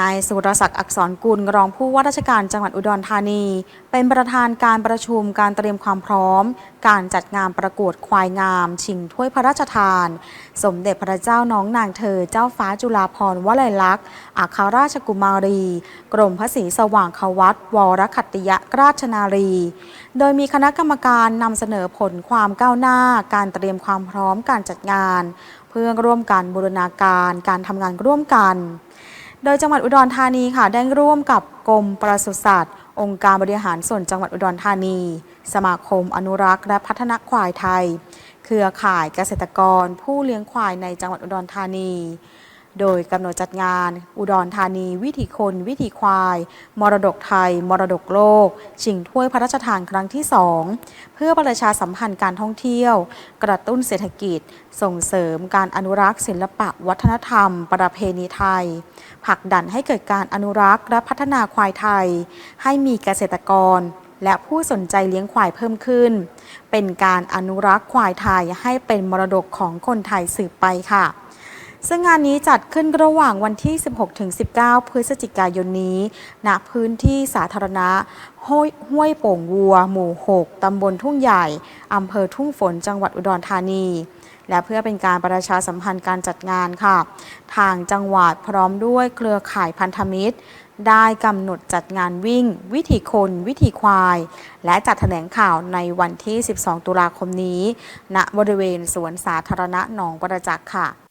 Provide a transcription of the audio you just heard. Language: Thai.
นายสุรศักดิ์อักษรกุลรองผู้ว่าราชการจังหวัดอุดรธานี เป็นประธานการประชุมการเตรียมความพร้อม การจัดงานประกวดควายงาม ชิงถ้วยพระราชทาน สมเด็จพระเจ้าน้องนางเธอเจ้าฟ้าจุฬาภรณ์วลัยลักษณ์อัครราชกุมารี กรมพระศรีสว่างควัตวรคัติยราชนารี โดยมีคณะกรรมการนำเสนอผลความก้าวหน้า การเตรียมความพร้อมการจัดงาน เพื่อร่วมกันบูรณาการการทำงานร่วมกัน โดยจังหวัดอุดรธานีค่ะได้ร่วมกับกรมปศุสัตว์ องค์การบริหารส่วนจังหวัดอุดรธานี สมาคมอนุรักษ์และพัฒนาควายไทย เครือข่ายเกษตรกร ผู้เลี้ยงควายในจังหวัดอุดรธานี โดยกำหนดจัดงาน อุดรธานี วิถีคน วิถีควาย มรดกไทย มรดกโลก ชิงถ้วยพระราชทานครั้งที่ 2 เพื่อประชาสัมพันธ์การท่องเที่ยว กระตุ้นเศรษฐกิจ ส่งเสริมการอนุรักษ์ศิลปะวัฒนธรรม ประเพณีไทยผลักดันให้เกิดการอนุรักษ์และพัฒนาควายไทย ให้มีเกษตรกรและผู้สนใจเลี้ยงควายเพิ่มขึ้น เป็นการอนุรักษ์ควายไทยให้เป็นมรดกของคนไทยสืบไปค่ะ ซึ่งงานนี้จัดขึ้นระหว่างวันที่ 16-19 พฤศจิกายนนี้ ณ พื้นที่สาธารณะห้วยห้วยโป่งวัว หมู่ 6 ตำบลทุ่งใหญ่ อำเภอทุ่งฝน จังหวัดอุดรธานี และเพื่อเป็นการประชาสัมพันธ์การจัดงานค่ะ ทางจังหวัดพร้อมด้วยเครือข่ายพันธมิตร ได้กำหนดจัดงานวิ่ง วิถีคน วิถีควาย และจัดแถลงข่าวในวันที่ 12 ตุลาคมนี้ ณ บริเวณสวนสาธารณะหนองประจักษ์ค่ะ